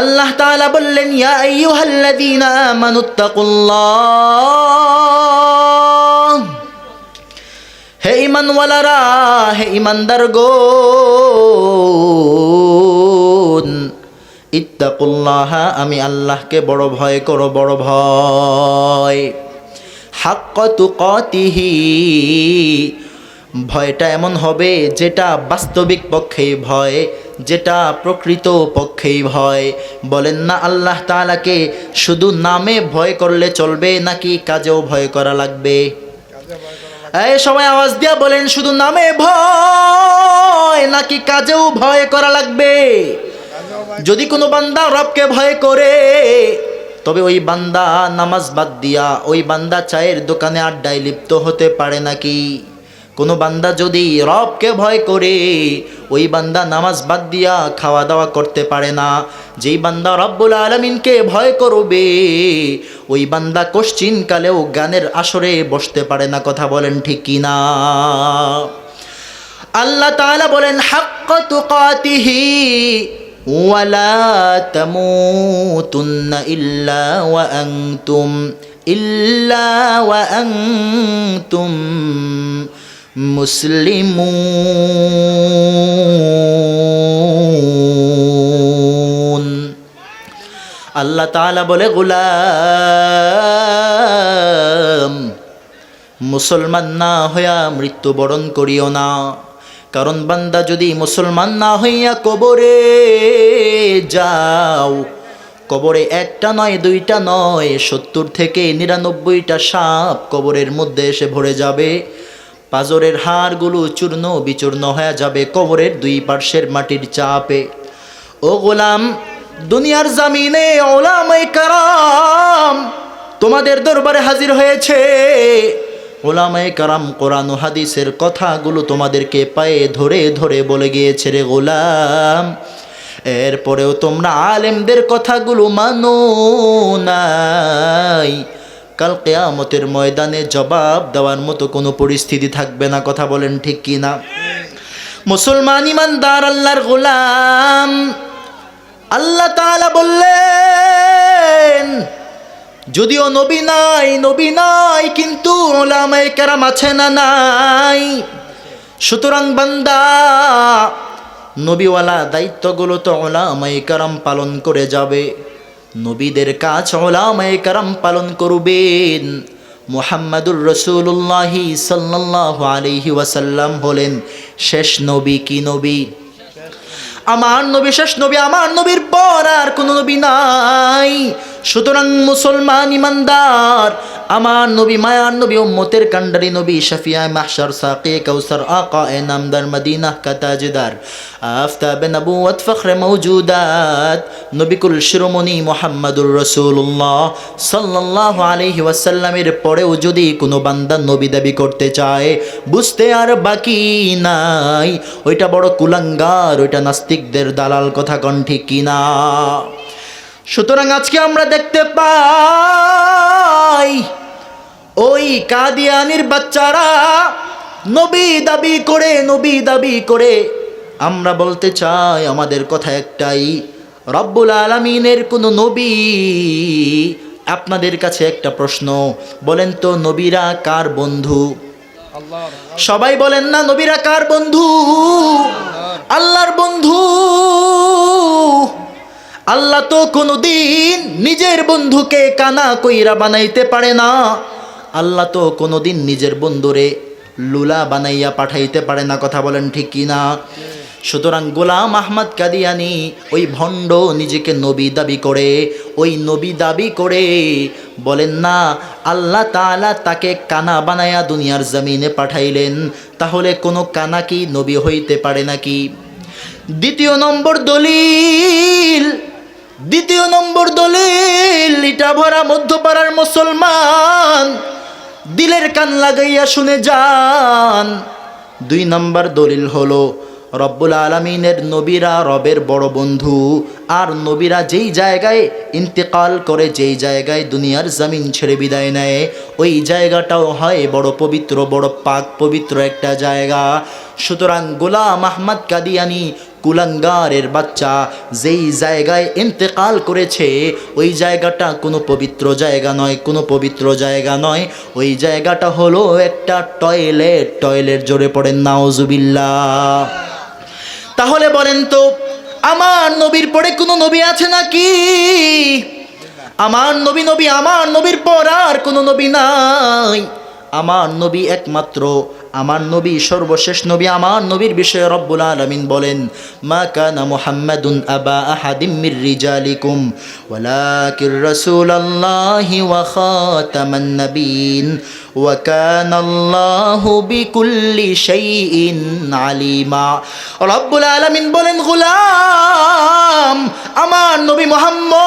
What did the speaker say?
আল্লাহ তাআলা বললেন, ইয়া আইয়ুহাল্লাযীনা হে ইমানওয়ালারা হে গোন ইত্তাকুল্লাহ, আমি আল্লাহকে বড় ভয় করো, বড় ভয়। হাক্ক তুকাতিহি, ভয়টা এমন হবে যেটা বাস্তবিক পক্ষেই ভয়। যেটা প্রকৃত পক্ষেই ভয়। বলেন না আল্লাহ তাআলাকে, শুধু নামে ভয় করলে চলবে নাকি কাজেও ভয় করা লাগবে? এই সবাই আওয়াজ দিয়া বলেন, শুধু নামে ভয় নাকি কাজেও ভয় করা লাগবে? যদি কোনো বান্দা রবকে ভয় করে, তবে ওই বান্দা নামাজ বাদ দিয়া, ওই বান্দা চায়ের দোকানে আড্ডায় লিপ্ত হতে পারে নাকি? কোনো বান্দা যদি রবকে ভয় করে, ওই বান্দা নামাজ বাদ দিয়া খাওয়া দাওয়া করতে পারে না। যেই বান্দা রব্বুল আলমিনকে ভয় করবে, ওই বান্দা কোশ্চিন কালেও গানের আসরে বসতে পারে না, কথা বলেন ঠিক কি না? আল্লাহ তাআলা বলেন, হাক্ক তুকাতিহি ওয়ালা তামুতুন্না ইল্লা ওয়া আনতুম, ইল্লা ওয়া আনতুম। মুসলিমুন। আল্লাহ তাআলা বলে, গোলাম, মুসলমান না হইয়া মৃত্যুবরণ করিও না। কারণ বান্দা যদি মুসলমান না হইয়া কবরে যাও, কবরে একটা নয়, দুইটা নয়, সত্তর থেকে নিরানব্বইটা সাপ কবরের মধ্যে এসে ভরে যাবে। পাজরের হাড়গুলো চূর্ণ বিচূর্ণ হয়ে যাবে কবরের দুই পার্শ্বের মাটির চাপে। ও গোলাম, দুনিয়ার জামিনে ওলামাই কারাম, তোমাদের দরবারে হাজির হয়েছে। ওলামাই কারাম কোরআন হাদিসের কথাগুলো তোমাদেরকে পায়ে ধরে ধরে বলে গিয়েছে রে গোলাম। এরপরেও তোমরা আলেমদের কথাগুলো মানো নাই। কাল কেয়ামতের ময়দানে জবাব দেওয়ার মতো কোনো পরিস্থিতি থাকবে না, কথা বলেন ঠিক কি না? মুসলমান ইমানদার, আল্লাহর গোলাম। আল্লাহ তাআলা বললেন, যদিও নবী নাই নবী নাই, কিন্তু ওলামায়ে কেরাম আছে না নাই? সুতরাং বান্দা, নবীওয়ালা দায়িত্বগুলো তো ওলামায়ে কেরাম পালন করে যাবে। নবীদের কাজ ওলামায়ে কারাম পালন করবেন। মুহাম্মাদুর রসুল্লাহি সাল্লাল্লাহু আলাইহি ওয়াসাল্লাম হলেন শেষ নবী কি নবী? আমার নবী শেষ নবী, আমার নবীর পর আর কোনো নবী নাই। সুতরাং মুসলমান ইমানদার, আমার নবী মায়ার নবী উম্মতের কান্ডারি নবী শফিয়া মাহশর সাকে কৌসর আকা এ নামদার মদিনা কাতাজদার। আফতাব নবুয়ত ফখর মৌজুদাত, নবিকুল শিরোমণি মোহাম্মদুর রসুল্লাহ সাল্লাহ আলহি ওয়াসাল্লামের পরেও যদি কোনো বান্দা নবী দাবি করতে চায়, বুঝতে আর বাকি নাই। ওইটা বড় কুলাঙ্গার, ওইটা নাস্তিকদের দালাল কথা কণ্ঠে কিনা? সুতরাং আজকে আমরা দেখতে পাই ওই কাদিয়ানির বাচ্চারা নবী দাবি করে, নবী দাবি করে। আমরা বলতে চাই, আমাদের কথা একটাই, রব্বুল আলমিনের কোনো নবী আপনাদের কাছে একটা প্রশ্ন। বলেন তো, নবীরা কার বন্ধু? সবাই বলেন না, নবীরা কার বন্ধু? আল্লাহর বন্ধু। আল্লাহ তো কোনোদিন নিজের বন্ধুকে কানা কইরা বানাইতে পারে না। আল্লাহ তো কোনোদিন নিজের বন্ধুরে লুলা বানাইয়া পাঠাইতে পারে না, কথা বলেন ঠিক কি না? সুতরাং গোলাম আহমদ কাদিয়ানি ওই ভণ্ড নিজেকে নবী দাবি করে, ওই নবী দাবি করে বলেন, না, আল্লাহ তাআলা তাকে কানা বানায়া দুনিয়ার জমিনে পাঠাইলেন, তাহলে কোনো কানা কি নবী হইতে পারে নাকি? দ্বিতীয় নম্বর দলিল দ্বিতীয় নম্বর দলিল, ইটা ভরা মধ্যপাড়ার মুসলমান, দিলের কান লাগাইয়া শুনে যান। দুই নম্বর দলিল হলো, রব্বুল আলমিনের নবীরা রবের বড় বন্ধু, আর নবীরা যেই জায়গায় ইন্তেকাল করে, যেই জায়গায় দুনিয়ার জমিন ছেড়ে বিদায় নেয়, ওই জায়গাটাও হয় বড় পবিত্র, বড় পাক পবিত্র একটা জায়গা। সুতরাং গোলাম আহমদ কাদিয়ানি কুলাঙ্গারের বাচ্চা যেই জায়গায় ইন্তেকাল করেছে, ওই জায়গাটা কোনো পবিত্র জায়গা নয়, কোনো পবিত্র জায়গা নয়। ওই জায়গাটা হলো একটা টয়লেট। টয়লেট জোরে পড়েন নাওজুবিল্লা তাহলে বলেন তো, আমার নবীর পরে কোনো নবী আছে নাকি? আমার নবী নবী, আমার নবীর পর আর কোনো নবী নাই। আমার নবী একমাত্র আমার নবী, সর্বশেষ নবী, আমার নবীর বিষয়ে রব্বুল আলামিন বলেন, মা কানা মুহাম্মাদুন আবা আহাদিম মির রিজালিকুম, ওয়ালাকির রাসূলুল্লাহি ওয়া খাতামান নাবিয়িন, ওয়া কানা আল্লাহু বিকুল্লি শাইইন আলিমা। রব্বুল আলামিন বলেন, গোলাম, আমার নবী মুহাম্মদ